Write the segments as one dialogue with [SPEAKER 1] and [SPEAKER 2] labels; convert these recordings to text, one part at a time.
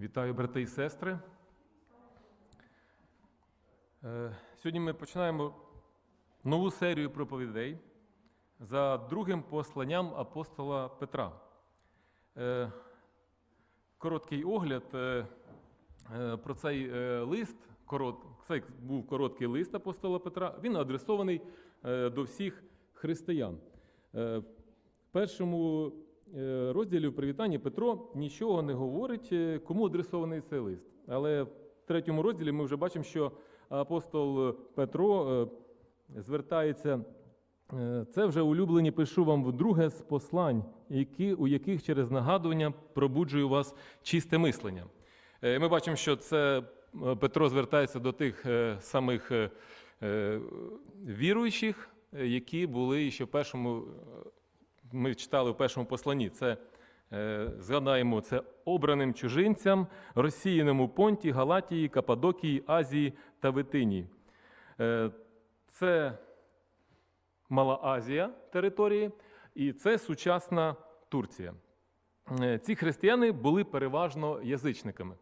[SPEAKER 1] Вітаю, брати і сестри. Е, Сьогодні ми починаємо нову серію проповідей за другим посланням апостола Петра. Е, Короткий огляд е, про цей лист. Цей був короткий лист апостола Петра. Він адресований до всіх християн. В першому розділі в привітанні Петро нічого не говорить, е, кому адресований цей лист. Але в третьому розділі ми вже бачимо, що апостол Петро е, звертається. е, Це вже улюблені пишу вам вдруге з послань, які, у яких через нагадування пробуджую вас чисте мислення. Е, Ми бачимо, що це е, Петро звертається до тих е, самих е, е, віруючих, е, які були ще в першому, е, ми читали в першому посланні. Це е, згадаємо, це обраним чужинцям, розсіяним у Понті, Галатії, Кападокії, Азії та Витинії. Е, Це Мала Азія території, і це сучасна Турція. Е, Ці християни були переважно язичниками.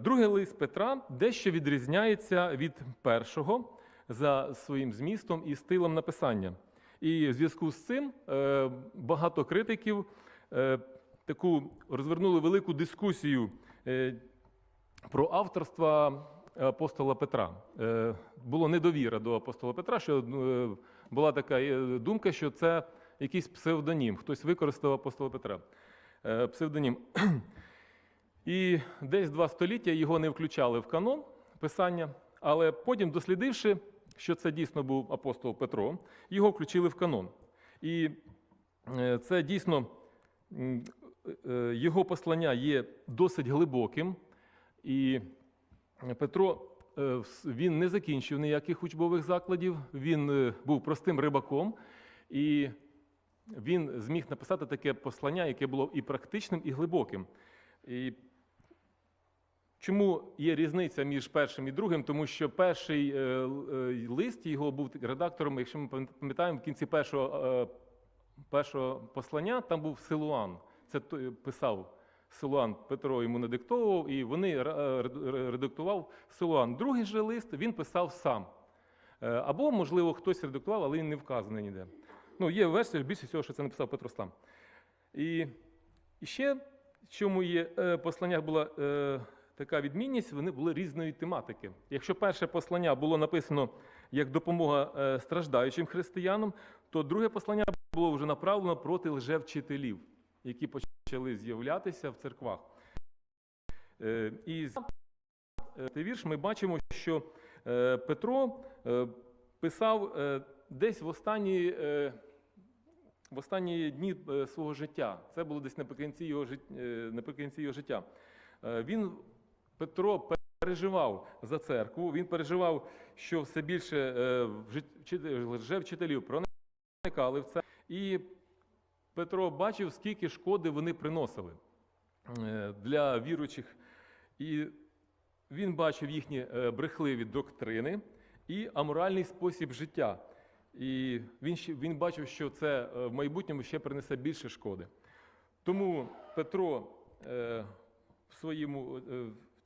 [SPEAKER 1] Другий лист Петра дещо відрізняється від першого за своїм змістом і стилем написання. І в зв'язку з цим е, багато критиків е, таку розвернули велику дискусію е, про авторство апостола Петра. Було недовіра до апостола Петра, що е, була така думка, що це якийсь псевдонім. Хтось використав апостола Петра. Псевдонім. І десь два століття його не включали в канон писання, але потім, дослідивши, що це дійсно був апостол Петро, його включили в канон. І е, це дійсно е, його послання є досить глибоким. І Петро е, він не закінчив ніяких учбових закладів, він був простим рибаком, і він зміг написати таке послання, яке було і практичним, і глибоким. І Чому є різниця між першим і другим? Тому що перший е, е, лист його був редактором, якщо ми пам'ятаємо, в кінці першого, е, першого послання там був Силуан. Це писав Силуан Петро йому надиктовував, і вони ре- редактував Силуан. Другий же лист він писав сам. Або, можливо, хтось редактував, але він не вказаний ніде. Ну, є версія більше всього, що це написав Петро сам. І, ще, в чому є посланнях була така відмінність, вони були різної тематики. Якщо перше послання було написано як допомога е, страждаючим християнам, то друге послання було вже направлено проти лжевчителів, які почали з'являтися в церквах. Е, І е, цей вірш ми бачимо, що Петро писав десь в останні, в останні дні свого життя. Це було десь наприкінці його, життя. Він, Петро, переживав за церкву, він переживав, що все більше е, вчителів- лжевчителів проникали в це. І Петро бачив, скільки шкоди вони приносили е, для віруючих. І він бачив їхні е, брехливі доктрини і аморальний спосіб життя. І він, він бачив, що це в майбутньому ще принесе більше шкоди. Тому Петро в своєму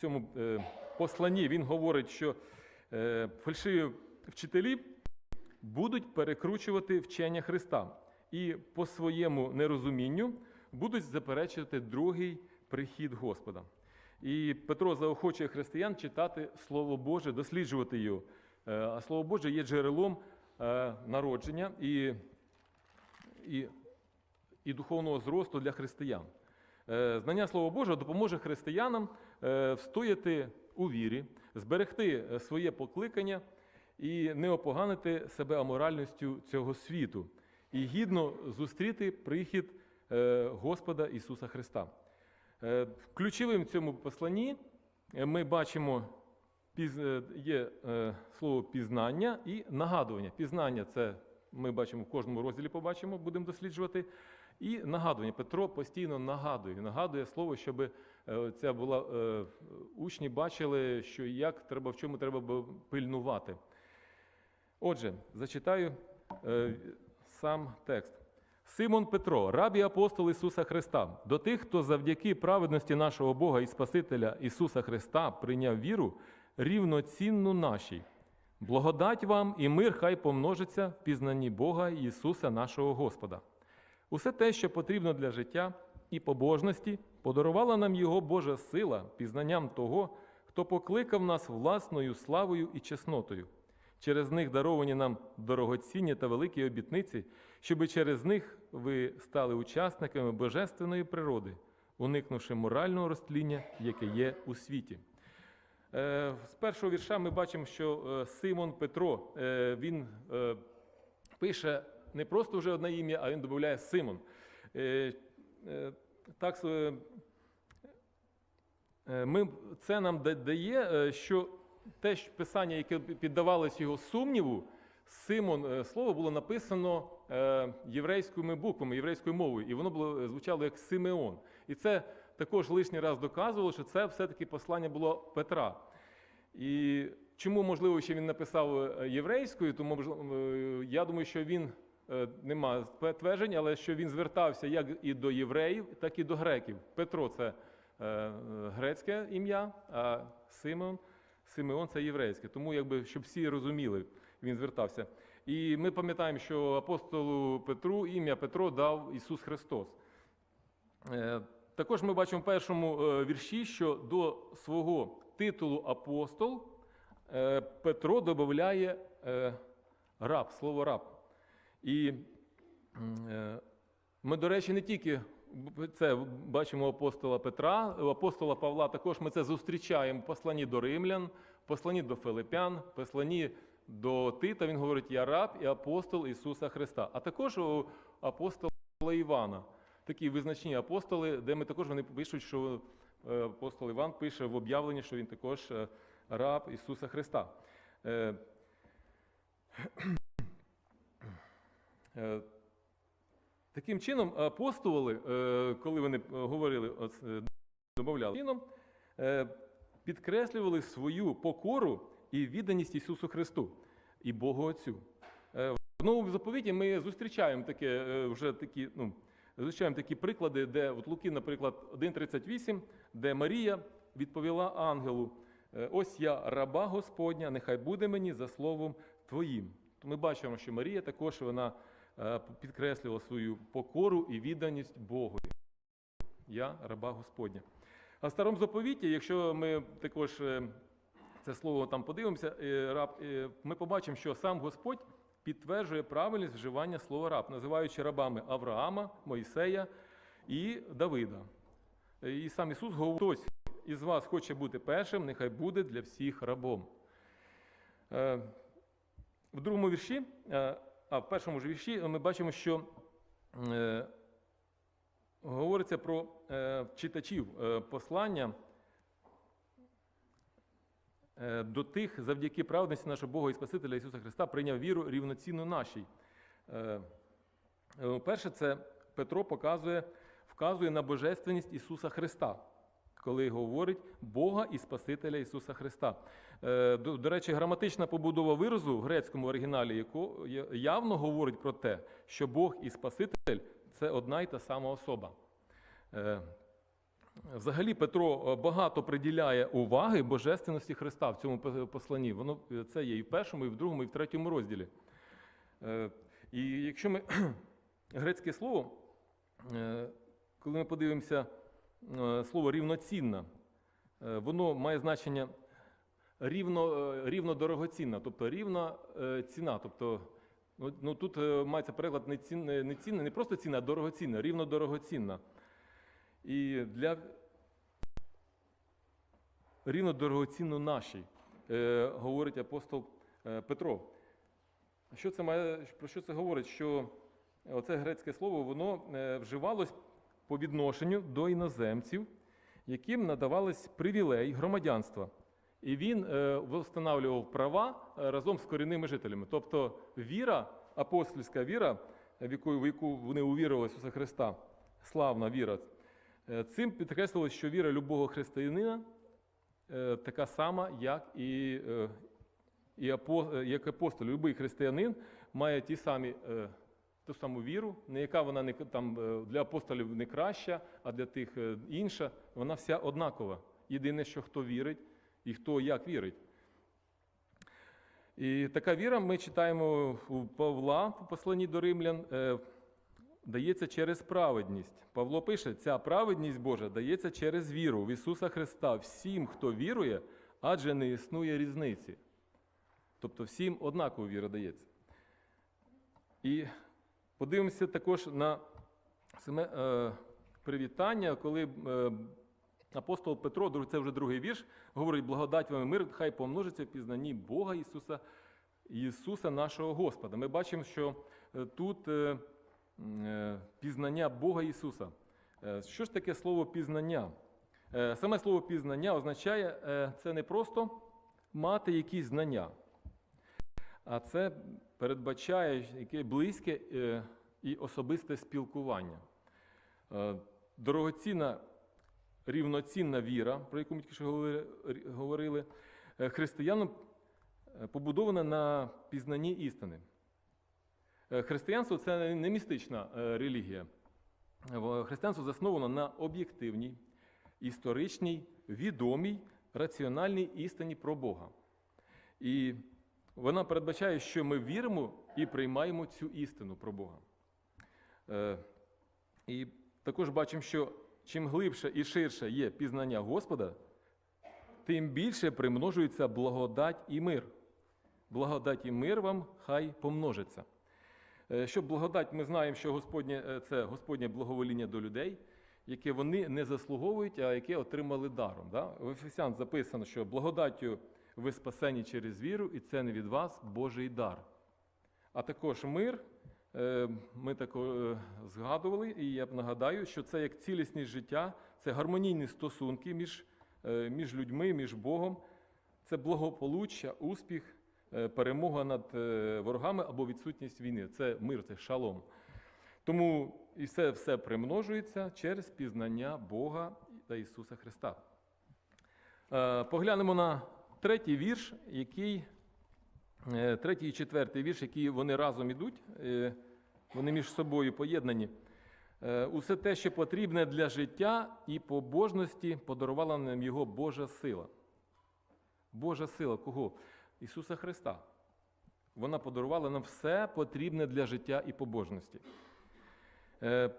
[SPEAKER 1] цьому е, посланні він говорить, що е, фальшиві вчителі будуть перекручувати вчення Христа і по своєму нерозумінню будуть заперечувати другий прихід Господа. І Петро заохочує християн читати Слово Боже, досліджувати його. Е, А Слово Боже є джерелом народження і, і, і духовного зросту для християн. Знання Слова Божого допоможе християнам встояти у вірі, зберегти е, своє покликання і не опоганити себе аморальністю цього світу, і гідно зустріти прихід е, Господа Ісуса Христа. Е, Ключовим в цьому посланні е, ми бачимо е, є е, слово пізнання і нагадування. Пізнання це ми бачимо в кожному розділі, побачимо, будемо досліджувати. І нагадування. Петро постійно нагадує, нагадує слово, щоб ця була е, учні бачили, що як треба, в чому треба пильнувати. Отже, зачитаю е, сам текст. Симон Петро, раб апостол Ісуса Христа, до тих, хто завдяки праведності нашого Бога і Спасителя Ісуса Христа прийняв віру, рівноцінну нашій. Благодать вам і мир хай помножиться в пізнанні Бога Ісуса нашого Господа. Усе те, що потрібно для життя і побожності, подарувала нам Його Божа сила пізнанням того, хто покликав нас власною славою і чеснотою. Через них даровані нам дорогоцінні та великі обітниці, щоби через них ви стали учасниками божественної природи, уникнувши морального розтління, яке є у світі. Е, З першого вірша ми бачимо, що е, Симон Петро е, він пише не просто вже одне ім'я, а він додає Симон. Так, е, е, ми, це нам дає, е, що те що писання, яке піддавалось його сумніву, Симон слово було написано єврейськими буквами, єврейською мовою, і воно було звучало як Симеон. І це також лишній раз доказувало, що це все-таки послання було Петра. І чому, можливо, ще він написав єврейською, тому я думаю, що він нема тверджень, але що він звертався як і до євреїв, так і до греків. Петро це е, грецьке ім'я, а Симеон, Симеон це єврейське. Тому, якби, щоб всі розуміли, він звертався. І ми пам'ятаємо, що апостолу Петру ім'я Петро дав Ісус Христос. Е, Також ми бачимо в першому е, вірші, що до свого титулу апостол е, Петро додає е, раб, слово раб. І е, ми, до речі, не тільки це бачимо апостола Петра, апостола Павла також ми це зустрічаємо в посланні до римлян, в посланні до Филипян, в посланні до Тита. Він говорить: Я раб і апостол Ісуса Христа. А також у апостола Івана. Такі визначні апостоли, де ми також вони пишуть, що е, апостол Іван пише в об'явленні, що він також е, раб Ісуса Христа. Е, Таким чином, апостоли, е, коли вони е, говорили, домовляли чином, підкреслювали свою покору і відданість Ісусу Христу і Богу Отцю. Е, В новому заповіті ми зустрічаємо таке, вже такі, ну, зустрічаємо такі приклади, де от Луки, наприклад, 1.38, де Марія відповіла ангелу: Ось я раба Господня, нехай буде мені за словом Твоїм. То ми бачимо, що Марія також вона е, підкреслювала свою покору і відданість Богу. Я раба Господня. А в старому заповіті, якщо ми також е, це слово там подивимося, е, ми побачимо, що сам Господь підтверджує правильність вживання слова раб, називаючи рабами Авраама, Мойсея і Давида. І сам Ісус говорить, хтось із вас хоче бути першим, нехай буде для всіх рабом. В другому вірші, а в першому ж вірші ми бачимо, що е, говориться про е, читачів е, послання е, до тих, завдяки праведності нашого Бога і Спасителя Ісуса Христа, прийняв віру рівноцінну нашій. Е, е, Перше, це Петро показує, вказує на божественність Ісуса Христа, коли говорить Бога і Спасителя Ісуса Христа. Е, До, до речі, граматична побудова виразу в грецькому оригіналі яко, я- явно говорить про те, що Бог і Спаситель це одна й та сама особа. Е, Взагалі Петро е, багато приділяє уваги божественності Христа в цьому посланні. Воно це є і в першому, і в другому, і в третьому розділі. І якщо ми грецьке слово, коли ми подивимося слово рівноцінна, воно має значення рівно, е, рівно дорогоцінна, тобто рівна е, ціна. Тобто, ну, ну, тут е, мається переклад не, цін, не, не цінна, не просто ціна, а дорогоцінна, рівно дорогоцінна. І для рівно дорогоцінно нашій, говорить апостол Петро. Що це має, про що це говорить? Що оце грецьке слово воно вживалось по відношенню до іноземців, яким надавались привілей громадянства. І він е, встановлював права е, разом з корінними жителями. Тобто віра, апостольська віра, в яку, в яку вони увірували в Ісуса Христа, славна віра, е, цим підкреслилось, що віра любого християнина така сама, як і, і як апостол. Любий християнин має ті самі, ту саму віру, не яка вона не там для апостолів не краща, а для тих інша. Вона вся однакова. Єдине, що хто вірить і хто як вірить. І така віра, ми читаємо у Павла в посланні до римлян, е, дається через праведність. Павло пише: ця праведність Божа дається через віру в Ісуса Христа всім, хто вірує, адже не існує різниці. Тобто всім однаково віра дається. І подивимося також на саме е, привітання, коли е, апостол Петро, це вже другий вірш, говорить: благодать вам і мир, хай помножиться в пізнанні Бога Ісуса, Ісуса нашого Господа. Ми бачимо, що е, тут е, е, пізнання Бога Ісуса. Що ж таке слово пізнання? Саме слово пізнання означає, це не просто мати якісь знання, а це передбачає яке близьке і особисте спілкування. Дорогоцінна рівноцінна віра, про яку ми тільки що говорили, е, християнам е, побудована на пізнанні істини. Е, Християнство це не містична релігія. Християнство засновано на об'єктивній, історичній, відомій, раціональній істині про Бога. І вона передбачає, що ми віримо і приймаємо цю істину про Бога. І також бачимо, що чим глибше і ширше є пізнання Господа, тим більше примножується благодать і мир. Благодать і мир вам хай помножиться. Е, Щоб благодать, ми знаємо, що Господнє, е, це Господнє благовоління до людей, яке вони не заслуговують, а яке отримали даром. Да? В Ефесян записано, що благодаттю ви спасені через віру, і це не від вас Божий дар. А також мир, ми тако е, згадували, і я б нагадаю, що це як цілісність життя, це гармонійні стосунки між, е, між людьми, між Богом, це благополуччя, успіх, е, перемога над е, ворогами або відсутність війни. Це мир, це шалом. Тому і це все примножується через пізнання Бога та Ісуса Христа. Е, Поглянемо на третій вірш, який Е, Третій і четвертий вірш, які вони разом ідуть, е, вони між собою поєднані. Е, Усе те, що потрібне для життя і побожності, подарувала нам його Божа сила. Божа сила кого? Ісуса Христа. Вона подарувала нам все потрібне для життя і побожності. Е,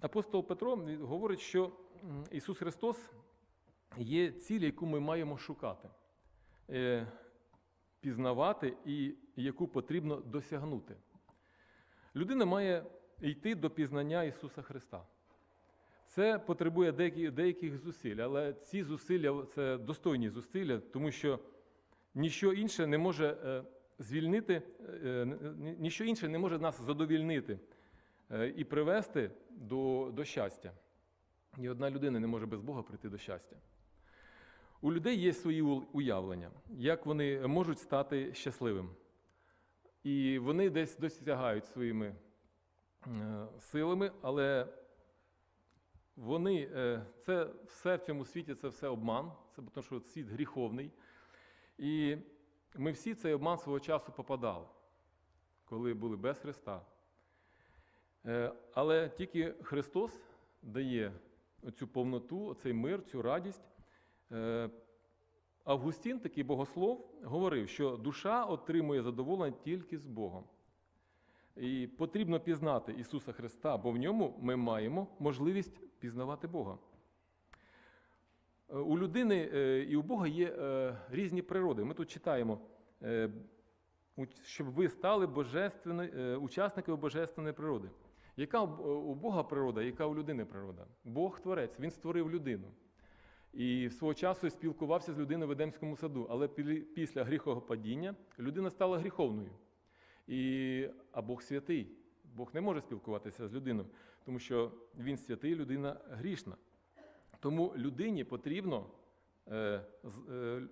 [SPEAKER 1] Апостол Петро говорить, що Ісус Христос є ціль, яку ми маємо шукати. Пізнавати і яку потрібно досягнути. Людина має йти до пізнання Ісуса Христа. Це потребує деяких, деяких зусиль, але ці зусилля це достойні зусилля, тому що ніщо інше не може е, звільнити, е, ніщо інше не може нас задовільнити е, і привести до, до щастя. Ні одна людина не може без Бога прийти до щастя. У людей є свої уявлення, як вони можуть стати щасливим. І вони десь досягають своїми е, силами, але вони, е, це все в цьому світі, це все обман, це тому що світ гріховний. І ми всі цей обман свого часу попадали, коли були без Христа. Е, Але тільки Христос дає цю повноту, цей мир, цю радість. Е, Августін, такий богослов, говорив, що душа отримує задоволення тільки з Богом. І потрібно пізнати Ісуса Христа, бо в ньому ми маємо можливість пізнавати Бога. Е, У людини е, і у Бога є різні природи. Ми тут читаємо, щоб ви стали учасниками божественної природи. Яка у Бога природа, яка у людини природа? Бог творець, Він створив людину. І свого часу спілкувався з людиною в Едемському саду, але після гріхопадіння людина стала гріховною. І, а Бог святий. Бог не може спілкуватися з людиною, тому що він святий, людина грішна. Тому людині потрібно, е, е,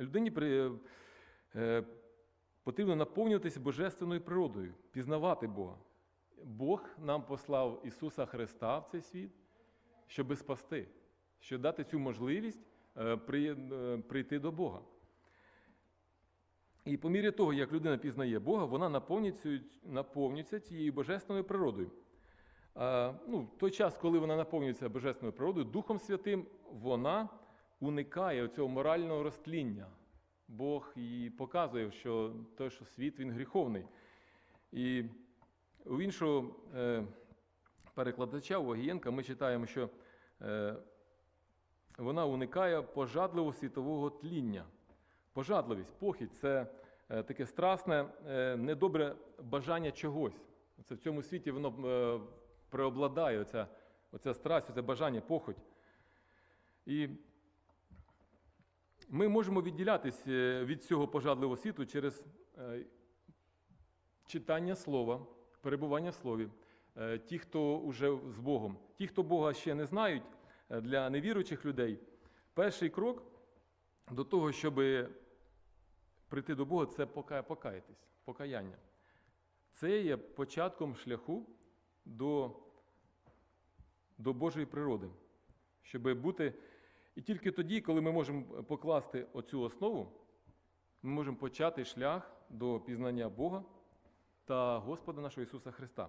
[SPEAKER 1] людині при, е, потрібно наповнюватися божественною природою, пізнавати Бога. Бог нам послав Ісуса Христа в цей світ, щоби спасти, щоб дати цю можливість е, е, прийти до Бога. І по мірі того, як людина пізнає Бога, вона наповнюється, цією божественною природою. Ну, той час, коли вона наповнюється божественною природою, Духом Святим вона уникає цього морального розтління. Бог їй показує, що той, що світ він гріховний. І у іншого е, перекладача у Огієнка ми читаємо, що вона уникає пожадливого світового тління. Пожадливість, похідь це е, таке страсне, е, недобре бажання чогось. Це в цьому світі воно е, преобладає, оця, оця страсть, це бажання, похоть. І ми можемо відділятись від цього пожадливого світу через читання слова, перебування в слові. Ті, хто вже з Богом, ті, хто Бога ще не знають, для невіруючих людей, перший крок до того, щоб прийти до Бога, це пока- покаятись, покаяння. Це є початком шляху до, до Божої природи, щоб бути. І тільки тоді, коли ми можемо покласти оцю основу, ми можемо почати шлях до пізнання Бога та Господа нашого Ісуса Христа.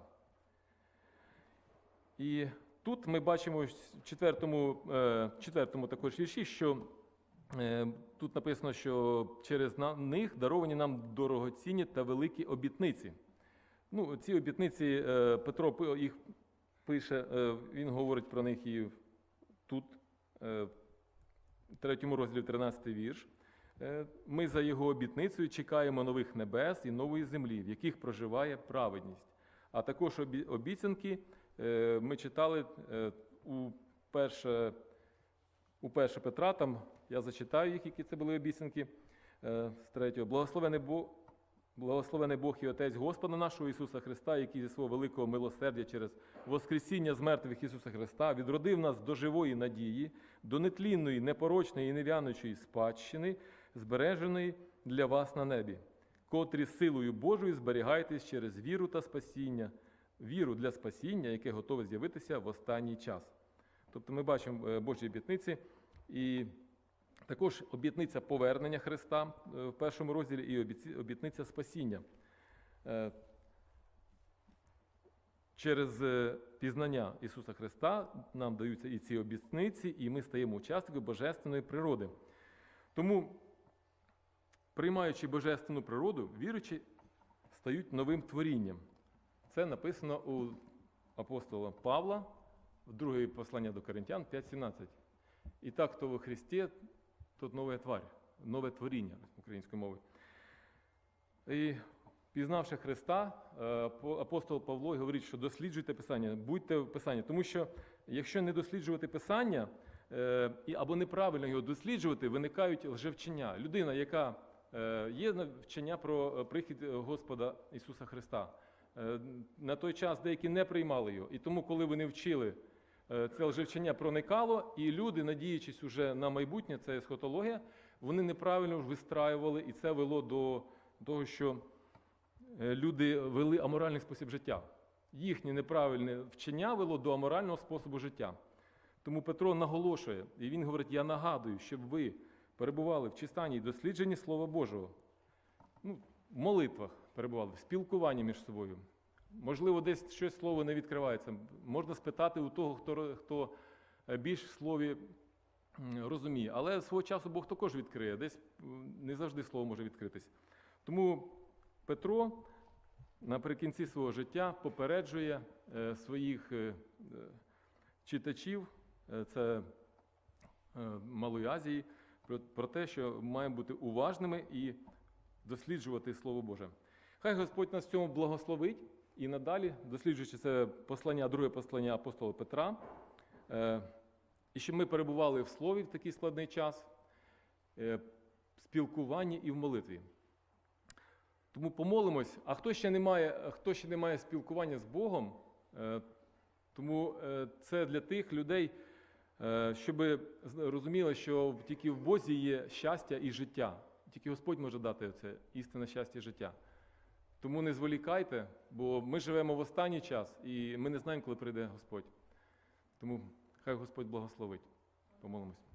[SPEAKER 1] І тут ми бачимо в четвертому, е, четвертому також вірші, що е, тут написано, що через них даровані нам дорогоцінні та великі обітниці. Ну, ці обітниці е, Петро їх пише, він говорить про них і тут, в третьому розділі 13 вірш. Ми за його обітницею чекаємо нових небес і нової землі, в яких проживає праведність. А також обіцянки ми читали е, у перше, у перше Петра, там я зачитаю їх, які це були обіцянки е, з третього. Благословений Бог, Благословений Бог і Отець Господа нашого Ісуса Христа, який зі свого великого милосердя через Воскресіння з мертвих Ісуса Христа відродив нас до живої надії, до нетлінної, непорочної і невянучої спадщини, збереженої для вас на небі, котрі силою Божою зберігайтесь через віру та спасіння, віру для спасіння, яке готове з'явитися в останній час. Тобто ми бачимо е, Божі обітниці і також обітниця повернення Христа е, в першому розділі і обітниця спасіння. Е, Через пізнання Ісуса Христа нам даються і ці обітниці, і ми стаємо учасниками божественної природи. Тому, приймаючи божественну природу, віруючі стають новим творінням. Це написано у апостола Павла в друге послання до Коринтян 5.17. І так, хто во Христі, тот новая тварь, нове творіння українською мовою. І пізнавши Христа, е, апостол Павло говорить, що досліджуйте Писання, будьте в Писанні. Тому що якщо не досліджувати Писання, е, або неправильно його досліджувати, виникають лжевчення. Людина, яка е, є вчення про прихід Господа Ісуса Христа. Е, На той час деякі не приймали його. І тому, коли вони вчили Е, це лжевчення проникало, і люди, надіючись уже на майбутнє, це есхотологія, вони неправильно вистраювали, і це вело до того, що е, люди вели аморальний спосіб життя. Їхнє неправильне вчення вело до аморального способу життя. Тому Петро наголошує, і він говорить: я нагадую, щоб ви перебували в чистанні і дослідженні Слова Божого. Ну, в молитвах перебували, в спілкуванні між собою. Можливо, десь щось слово не відкривається. Можна спитати у того, хто, хто е, більш в слові розуміє. Але свого часу Бог також відкриє. Десь не завжди слово може відкритись. Тому Петро наприкінці свого життя попереджує е, своїх е, читачів, це Малої Азії, про, те, що маємо бути уважними і досліджувати Слово Боже. Хай Господь нас в цьому благословить і надалі, досліджуючи це послання, друге послання апостола Петра, е, і щоб ми перебували в слові в такий складний час, е, в спілкуванні і в молитві. Тому помолимось, а хто ще не має, хто ще не має спілкування з Богом, е, тому це для тих людей, щоб розуміли, що тільки в Бозі є щастя і життя. Тільки Господь може дати це істинне щастя життя. Тому не зволікайте, бо ми живемо в останній час і ми не знаємо, коли прийде Господь. Тому хай Господь благословить. Помолимось.